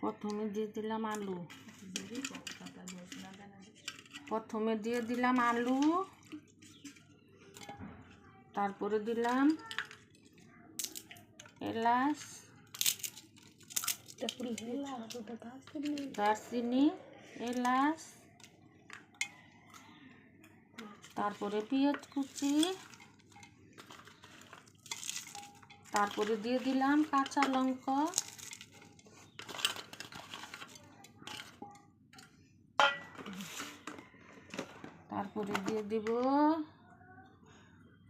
প্রথমে দিয়ে দিলাম আলু। প্রথমে দিয়ে দিলাম আলু। তারপরে দিলাম এলাচ। দারচিনি এলাচ। তারপরে পেঁয়াজ কুচি। তারপরে দিয়ে দিলাম কাঁচা লঙ্কা। তারপরে দিয়ে দিব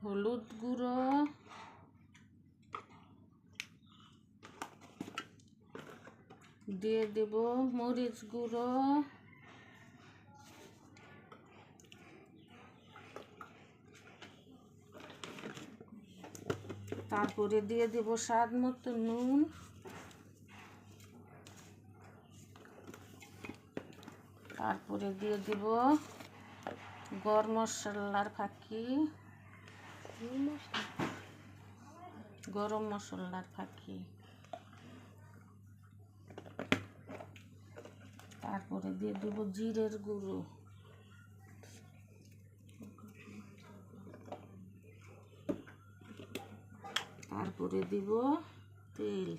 হলুদ গুঁড়ো। দিয়ে দেব মরিচ গুঁড়ো। তারপরে দিয়ে দেব স্বাদ মতো নুন। তারপরে দিয়ে দিব গরম মশলার ফাঁকি। গরম মশলার ফাঁকি। তারপরে দিয়ে দিব জিরের গুঁড়ো। তারপরে দিব তেল।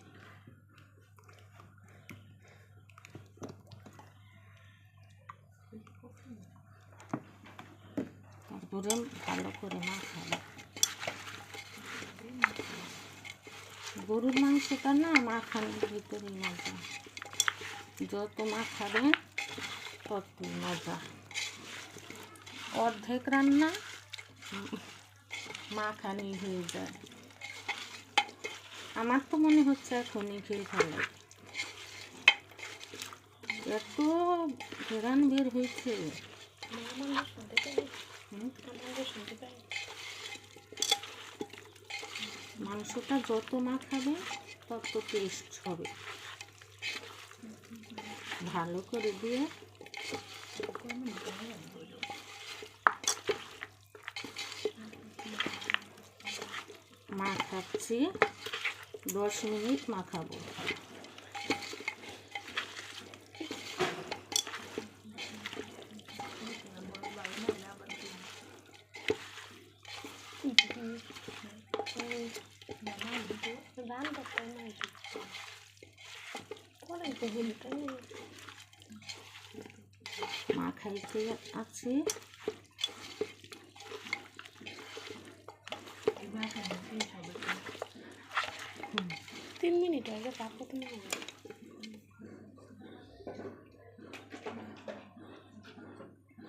তারপরে ভালো করে মাখাবো। গরুর মাংসটা না মাখানোর ভিতরে মজা। যত মাখাবে তত মজা। অর্ধেক রান্না মাখানি হয়ে যায়। আমার তো মনে হচ্ছে এখনই খেয়ে ফেলে এত ঘেরান বের হয়েছে? মাংসটা যত মাখাবে তত টেস্ট হবে। ভালো করে দিয়ে মাখাচ্ছি দশ মিনিট মাখাবো। মাখাইতে আছে। তিন মিনিট আগে তার কত মিনিট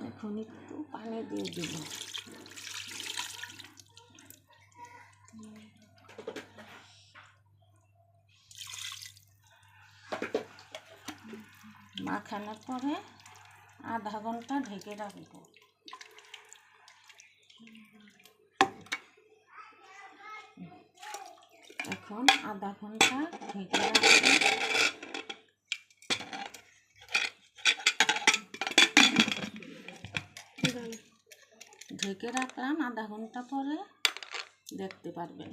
এখন একটু পানি দিয়ে দিব। মাখানোর পরে আধা ঘণ্টা ঢেকে রাখব। এখন আধা ঘণ্টা ঢেকে রাখব। ঢেকে রাখলাম আধা ঘণ্টা পরে দেখতে পারবেন।